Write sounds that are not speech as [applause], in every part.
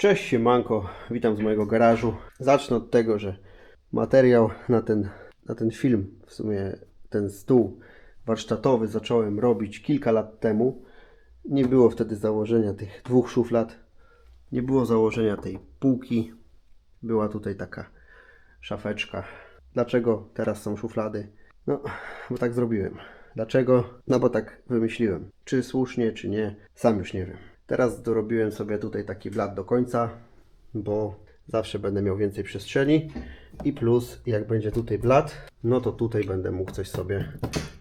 Cześć siemanko, witam z mojego garażu. Zacznę od tego, że materiał na ten, na ten film, w sumie ten stół warsztatowy zacząłem robić kilka lat temu. Nie było wtedy założenia tych dwóch szuflad, nie było założenia tej półki. Była tutaj taka szafeczka. Dlaczego teraz są szuflady? No, bo tak zrobiłem. Dlaczego? No bo tak wymyśliłem. Czy słusznie, czy nie, sam już nie wiem. Teraz dorobiłem sobie tutaj taki blat do końca, bo zawsze będę miał więcej przestrzeni. I plus, jak będzie tutaj blat, no to tutaj będę mógł coś sobie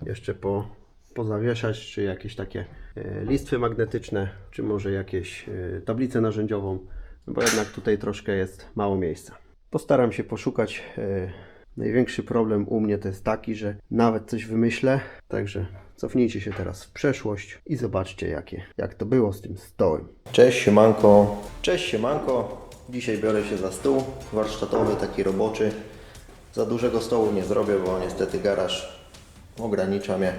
jeszcze po, pozawieszać, czy jakieś takie e, listwy magnetyczne, czy może jakieś e, tablicę narzędziową, no bo jednak tutaj troszkę jest mało miejsca. Postaram się poszukać. E, największy problem u mnie to jest taki, że nawet coś wymyślę, także cofnijcie się teraz w przeszłość i zobaczcie jakie, jak to było z tym stołem. Cześć siemanko. Cześć siemanko. Dzisiaj biorę się za stół warsztatowy, taki roboczy. Za dużego stołu nie zrobię, bo niestety garaż ogranicza mnie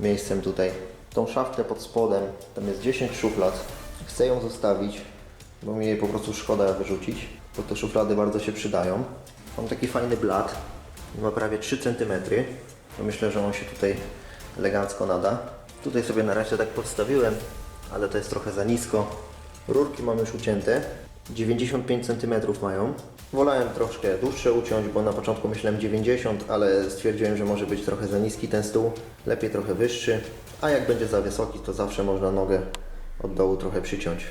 miejscem tutaj. Tą szafkę pod spodem, tam jest 10 szuflad. Chcę ją zostawić, bo mi jej po prostu szkoda wyrzucić, bo te szuflady bardzo się przydają. Mam taki fajny blat, ma prawie 3 cm. Myślę, że on się tutaj elegancko nada. Tutaj sobie na razie tak podstawiłem, ale to jest trochę za nisko. Rurki mam już ucięte, 95 cm mają. Wolałem troszkę dłuższe uciąć, bo na początku myślałem 90, ale stwierdziłem, że może być trochę za niski ten stół, lepiej trochę wyższy, a jak będzie za wysoki, to zawsze można nogę od dołu trochę przyciąć,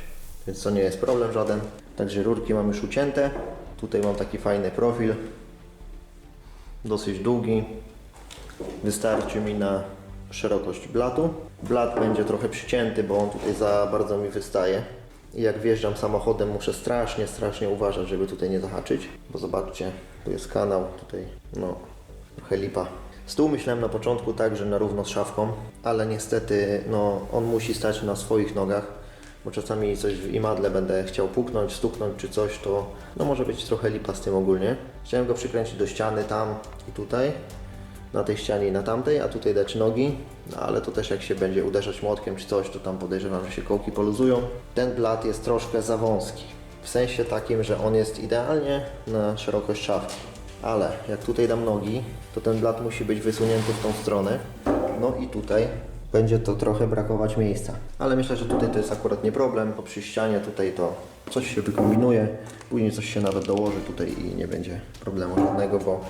więc to nie jest problem żaden. Także rurki mam już ucięte. Tutaj mam taki fajny profil, dosyć długi. Wystarczy mi na szerokość blatu. Blat będzie trochę przycięty, bo on tutaj za bardzo mi wystaje. I jak wjeżdżam samochodem, muszę strasznie, strasznie uważać, żeby tutaj nie zahaczyć. Bo zobaczcie, tu jest kanał, tutaj no, trochę lipa. Stół myślałem na początku tak, że na równo z szafką, ale niestety no, on musi stać na swoich nogach, bo czasami coś w imadle będę chciał puknąć, stuknąć czy coś, to no, może być trochę lipa z tym ogólnie. Chciałem go przykręcić do ściany tam i tutaj, na tej ścianie i na tamtej, a tutaj dać nogi, no ale to też jak się będzie uderzać młotkiem czy coś, to tam podejrzewam, że się kołki poluzują. Ten blat jest troszkę za wąski, w sensie takim, że on jest idealnie na szerokość szafki, ale jak tutaj dam nogi, to ten blat musi być wysunięty w tą stronę, no i tutaj będzie to trochę brakować miejsca. Ale myślę, że tutaj to jest akurat nie problem, bo przy ścianie tutaj to coś się wykombinuje, później coś się nawet dołoży tutaj i nie będzie problemu żadnego, bo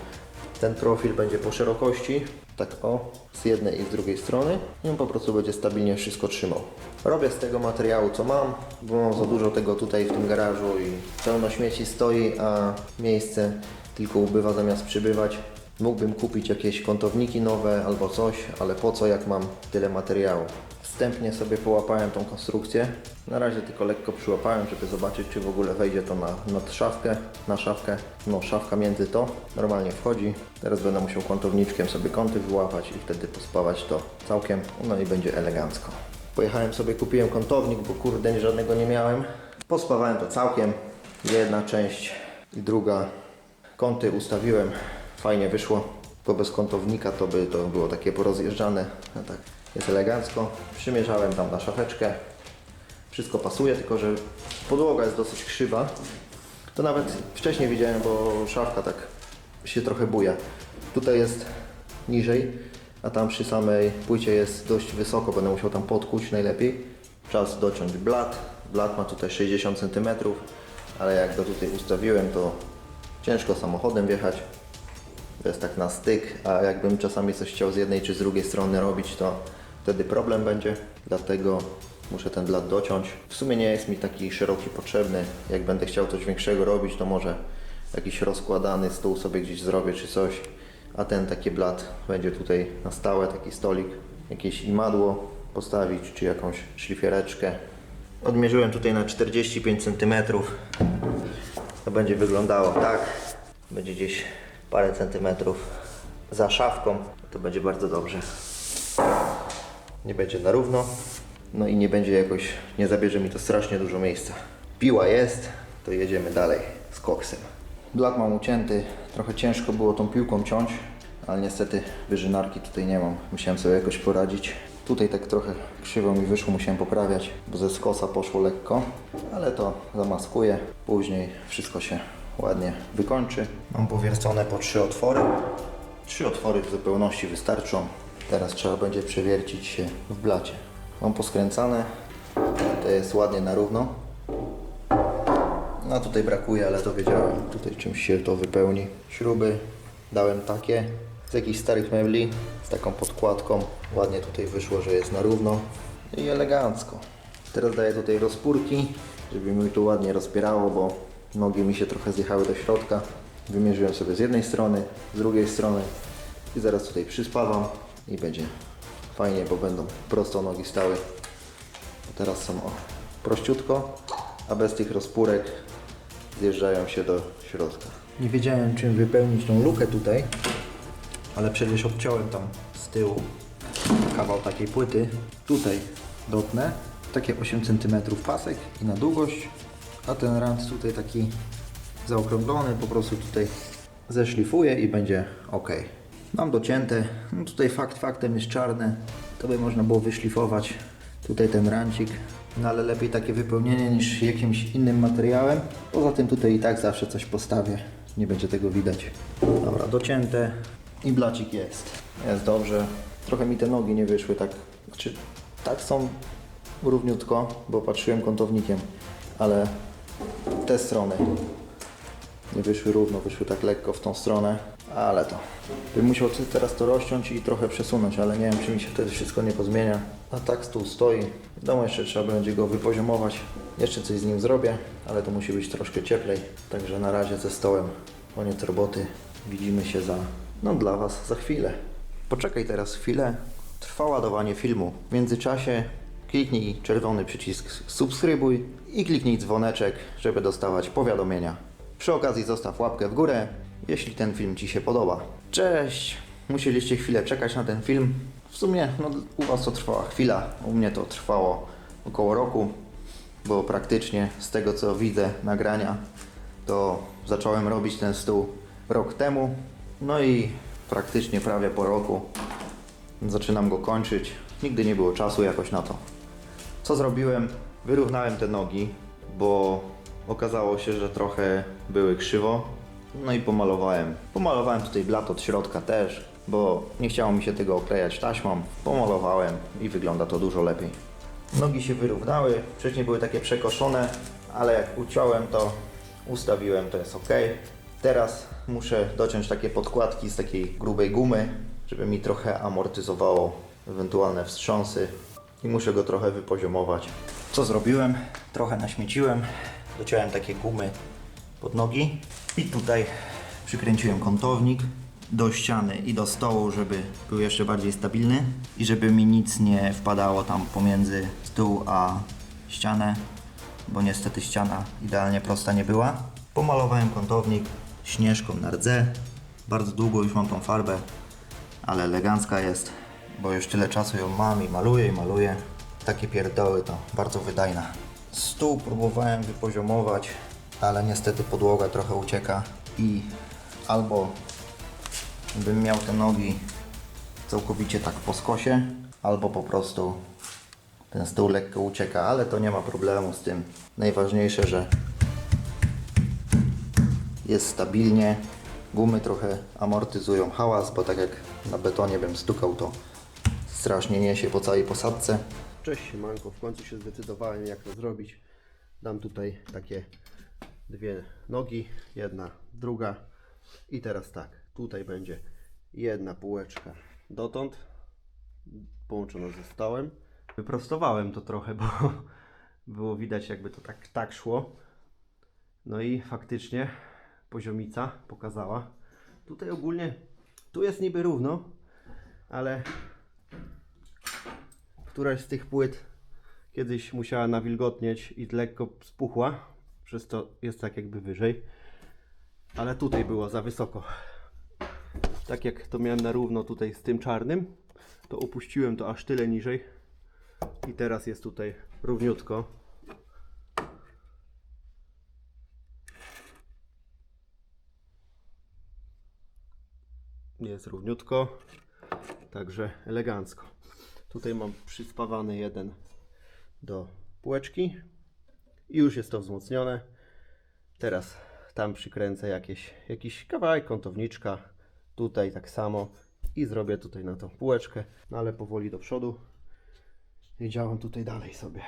ten profil będzie po szerokości, tak o, z jednej i z drugiej strony i on po prostu będzie stabilnie wszystko trzymał. Robię z tego materiału co mam, bo mam za dużo tego tutaj w tym garażu i pełno śmieci stoi, a miejsce tylko ubywa zamiast przybywać. Mógłbym kupić jakieś kątowniki nowe albo coś, ale po co jak mam tyle materiału. Wstępnie sobie połapałem tą konstrukcję. Na razie tylko lekko przyłapałem, żeby zobaczyć czy w ogóle wejdzie to na, na szafkę, na szafkę. No szafka między to normalnie wchodzi. Teraz będę musiał kątowniczkiem sobie kąty wyłapać i wtedy pospawać to całkiem. No i będzie elegancko. Pojechałem sobie, kupiłem kątownik, bo kurde żadnego nie miałem. Pospawałem to całkiem. Jedna część i druga. Kąty ustawiłem. Fajnie wyszło, bo bez kątownika to by to było takie porozjeżdżane. No tak, jest elegancko. Przymierzałem tam na szafeczkę. Wszystko pasuje, tylko że podłoga jest dosyć krzywa. To nawet wcześniej widziałem, bo szafka tak się trochę buja. Tutaj jest niżej, a tam przy samej płycie jest dość wysoko. Będę musiał tam podkuć najlepiej. Czas dociąć blat. Blat ma tutaj 60 cm, ale jak go tutaj ustawiłem, to ciężko samochodem wjechać. To jest tak na styk, a jakbym czasami coś chciał z jednej czy z drugiej strony robić, to wtedy problem będzie. Dlatego muszę ten blat dociąć. W sumie nie jest mi taki szeroki potrzebny. Jak będę chciał coś większego robić, to może jakiś rozkładany stół sobie gdzieś zrobię czy coś. A ten taki blat będzie tutaj na stałe, taki stolik, jakieś imadło postawić, czy jakąś szlifiereczkę. Odmierzyłem tutaj na 45 cm. To będzie wyglądało tak. Będzie gdzieś parę centymetrów za szafką. To będzie bardzo dobrze. Nie będzie na równo. No i nie będzie jakoś, nie zabierze mi to strasznie dużo miejsca. Piła jest, to jedziemy dalej z koksem. Blat mam ucięty, trochę ciężko było tą piłką ciąć, ale niestety wyżynarki tutaj nie mam. Musiałem sobie jakoś poradzić. Tutaj tak trochę krzywo mi wyszło, musiałem poprawiać, bo ze skosa poszło lekko, ale to zamaskuję. Później wszystko się ładnie wykończy. Mam powiercone po trzy otwory. Trzy otwory w zupełności wystarczą. Teraz trzeba będzie przewiercić się w blacie. Mam poskręcane, to jest ładnie na równo. No tutaj brakuje, ale to wiedziałem. Tutaj czymś się to wypełni. Śruby dałem takie z jakichś starych mebli z taką podkładką. Ładnie tutaj wyszło, że jest na równo i elegancko. Teraz daję tutaj rozpórki, żeby mi tu ładnie rozpierało, bo nogi mi się trochę zjechały do środka. Wymierzyłem sobie z jednej strony, z drugiej strony i zaraz tutaj przyspawam i będzie fajnie, bo będą prosto nogi stały. Teraz są o, prościutko, a bez tych rozpórek zjeżdżają się do środka. Nie wiedziałem czym wypełnić tą lukę tutaj, ale przecież obciąłem tam z tyłu kawał takiej płyty. Tutaj dotnę, takie 8 cm pasek i na długość, a ten rand tutaj taki zaokrąglony, po prostu tutaj zeszlifuję i będzie ok. Mam docięte, no tutaj fakt faktem jest czarne, to by można było wyszlifować tutaj ten rancik, no ale lepiej takie wypełnienie niż jakimś innym materiałem. Poza tym tutaj i tak zawsze coś postawię, nie będzie tego widać. Dobra, docięte i blacik jest. Jest dobrze. Trochę mi te nogi nie wyszły tak, znaczy tak są równiutko, bo patrzyłem kątownikiem, ale te strony nie wyszły równo, wyszły tak lekko w tą stronę, ale to. Bym musiał teraz to rozciąć i trochę przesunąć, ale nie wiem, czy mi się wtedy wszystko nie pozmienia. A tak stół stoi. Wiadomo, jeszcze trzeba będzie go wypoziomować. Jeszcze coś z nim zrobię, ale to musi być troszkę cieplej. Także na razie ze stołem koniec roboty. Widzimy się za, no dla Was, za chwilę. Poczekaj teraz chwilę. Trwa ładowanie filmu. W międzyczasie kliknij czerwony przycisk subskrybuj i kliknij dzwoneczek, żeby dostawać powiadomienia. Przy okazji zostaw łapkę w górę, jeśli ten film Ci się podoba. Cześć! Musieliście chwilę czekać na ten film. W sumie no, u Was to trwała chwila, u mnie to trwało około roku, bo praktycznie z tego co widzę nagrania, to zacząłem robić ten stół rok temu. No i praktycznie prawie po roku zaczynam go kończyć. Nigdy nie było czasu jakoś na to. Co zrobiłem? Wyrównałem te nogi, bo okazało się, że trochę były krzywo. No i pomalowałem. Pomalowałem tutaj blat od środka też, bo nie chciało mi się tego oklejać taśmą. Pomalowałem i wygląda to dużo lepiej. Nogi się wyrównały, wcześniej były takie przekoszone, ale jak uciąłem to ustawiłem, to jest ok. Teraz muszę dociąć takie podkładki z takiej grubej gumy, żeby mi trochę amortyzowało ewentualne wstrząsy i muszę go trochę wypoziomować. Co zrobiłem? Trochę naśmieciłem, dociąłem takie gumy pod nogi i tutaj przykręciłem kątownik do ściany i do stołu, żeby był jeszcze bardziej stabilny i żeby mi nic nie wpadało tam pomiędzy stół a ścianę, bo niestety ściana idealnie prosta nie była. Pomalowałem kątownik śnieżką na rdze. Bardzo długo już mam tą farbę, ale elegancka jest, bo już tyle czasu ją mam i maluję i maluję. Takie pierdoły to bardzo wydajna. Stół próbowałem wypoziomować, ale niestety podłoga trochę ucieka i albo bym miał te nogi całkowicie tak po skosie, albo po prostu ten stół lekko ucieka, ale to nie ma problemu z tym. Najważniejsze, że jest stabilnie. Gumy trochę amortyzują hałas, bo tak jak na betonie bym stukał, to strasznie niesie po całej posadce. Cześć Siemanko, w końcu się zdecydowałem jak to zrobić. Dam tutaj takie dwie nogi, jedna, druga i teraz tak, tutaj będzie jedna półeczka dotąd, połączona ze stołem. Wyprostowałem to trochę, bo [laughs] było widać jakby to tak, tak szło. No i faktycznie poziomica pokazała. Tutaj ogólnie, tu jest niby równo, ale któraś z tych płyt kiedyś musiała nawilgotnieć i lekko spuchła, przez to jest tak jakby wyżej. Ale tutaj było za wysoko. Tak jak to miałem na równo tutaj z tym czarnym, to opuściłem to aż tyle niżej i teraz jest tutaj równiutko. Jest równiutko, także elegancko. Tutaj mam przyspawany jeden do półeczki. I już jest to wzmocnione. Teraz tam przykręcę jakieś, jakiś kawałek kątowniczka, tutaj tak samo. I zrobię tutaj na tą półeczkę, no ale powoli do przodu. I działam tutaj dalej sobie.